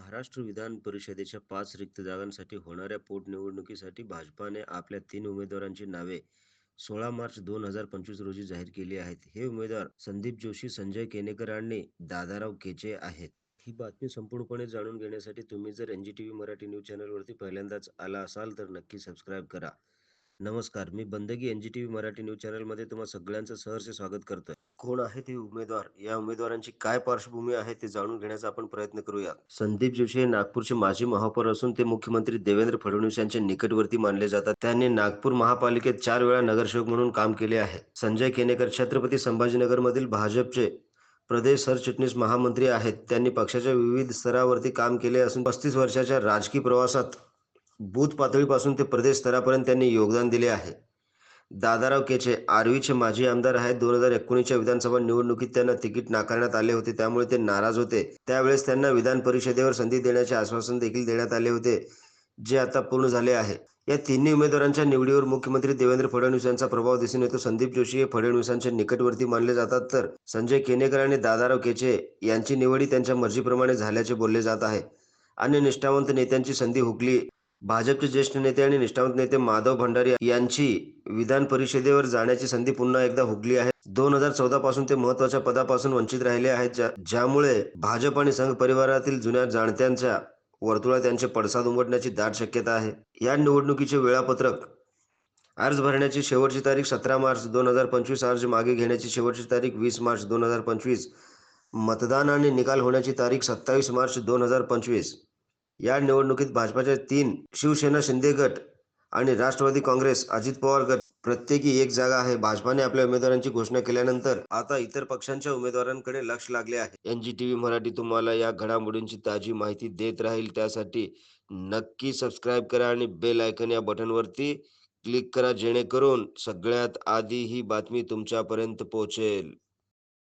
महाराष्ट्र विधान परिषदेच्या पाच रिक्त जागांसाठी होणाऱ्या पोटनिवडणुकीसाठी भाजपाने आपल्या तीन उमेदवारांची नावे सोळा मार्च दोन हजार पंचवीस रोजी जाहीर केली आहेत. हे उमेदवार संदीप जोशी, संजय केनेकर आणि दादाराव केचे आहेत. ही बातमी संपूर्णपणे जाणून घेण्यासाठी तुम्ही जर N G T V Marathi news चॅनलवरती पहिल्यांदाच आला असाल तर नक्की सबस्क्राईब करा. नमस्कार, मी Bandagi N G T V Marathi news चॅनलमध्ये तुम्हाला सगळ्यांचं सहर्ष स्वागत करतोय. कोण आहे ते उमेदवार? या उमेदवारांची काय पार्श्वभूमी आहे ते जाणून घेण्याचा आपण प्रयत्न करूया. संदीप जोशी हे नागपूरचे माजी महापौर असून ते मुख्यमंत्री देवेंद्र फडणवीस यांचे निकटवर्ती मानले जातात. त्यांनी नागपूर महापालिकेत चार वेळा नगरसेवक म्हणून काम केले आहे. संजय केनेकर छत्रपती संभाजीनगरमधील भाजपचे प्रदेश सरचिटणीस महामंत्री आहेत. त्यांनी पक्षाच्या विविध स्तरावरती काम केले असून पस्तीस वर्षाच्या राजकीय प्रवासात बूथ पातळीपासून ते प्रदेश स्तरापर्यंत त्यांनी योगदान दिले आहे. दादाराव केचे आर्वीचे माजी आमदार आहेत. दोन हजार एकोणीसच्या विधानसभा निवडणुकीत त्यांना तिकीट नाकारण्यात आले होते. त्यामुळे ते नाराज होते. त्यावेळेस त्यांना विधान परिषदेवर संधी देण्याचे आश्वासन देखील देण्यात आले होते, जे आता पूर्ण झाले आहे. या तिन्ही उमेदवारांच्या निवडीवर मुख्यमंत्री देवेंद्र फडणवीस यांचा प्रभाव दिसून येतो. संदीप जोशी हे फडणवीसांचे निकटवर्ती मानले जातात तर संजय केनेकर आणि दादाराव केचे यांची निवडी त्यांच्या मर्जीप्रमाणे झाल्याचे बोलले जात आहे. अन्य निष्ठावंत नेत्यांची संधी हुकली भाजपचे ज्येष्ठ नेते आणि निष्ठावंत नेते माधव भंडारी यांची विधान परिषदेवर जाण्याची संधी पुन्हा एकदा हुकली आहे. दोन हजार चौदा पासून ते महत्त्वाच्या पदापासून वंचित राहिले आहेत. ज्या ज्यामुळे भाजप आणि संघ परिवारातील जुन्या जाणत्यांच्या वर्तुळात त्यांचे पडसाद उमटण्याची दाट शक्यता आहे. या निवडणुकीचे वेळापत्रक अर्ज भरण्याची शेवटची तारीख सतरा मार्च दोन हजार पंचवीस अर्ज मागे घेण्याची शेवटची तारीख वीस मार्च दोन हजार पंचवीस मतदान आणि निकाल होण्याची तारीख सत्तावीस मार्च दोन हजार पंचवीस या निवडणुकीत भाजपाचे तीन शिवसेना शिंदे गट आणि राष्ट्रवादी काँग्रेस अजित पवार गट प्रत्येकी एक जागा आहे. भाजपाने आपल्या उमेदवारांची घोषणा केल्यानंतर आता इतर पक्षांच्या उमेदवारांकडे लक्ष लागले आहे. एनजी टी व्ही मराठी तुम्हाला या घडामोडींची ताजी माहिती देत राहील. त्यासाठी नक्की सबस्क्राईब करा आणि बेल आयकन या बटनवरती क्लिक करा जेणेकरून सगळ्यात आधी ही बातमी तुमच्यापर्यंत पोहोचेल.